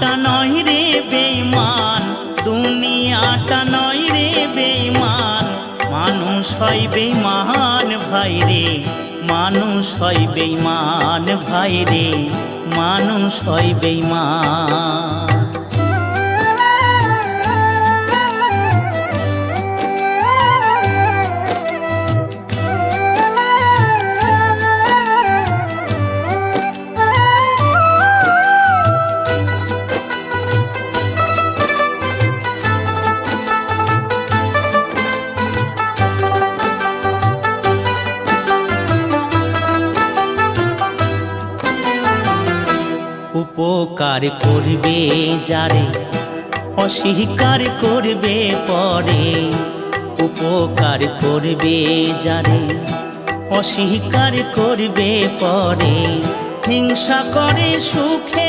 দুনিয়াটা নয় রে বেইমান দুনিয়াটা নয় রে বেইমান মানুষ হয় বেইমান ভাই রে। মানুষ হয় বেইমান ভাই রে। মানুষ হয় বেইমান উপকার করবে যারে, অস্বীকার করবে পরে। উপকার করবে যারে, অস্বীকার করবে পরে। হিংসা করে সুখের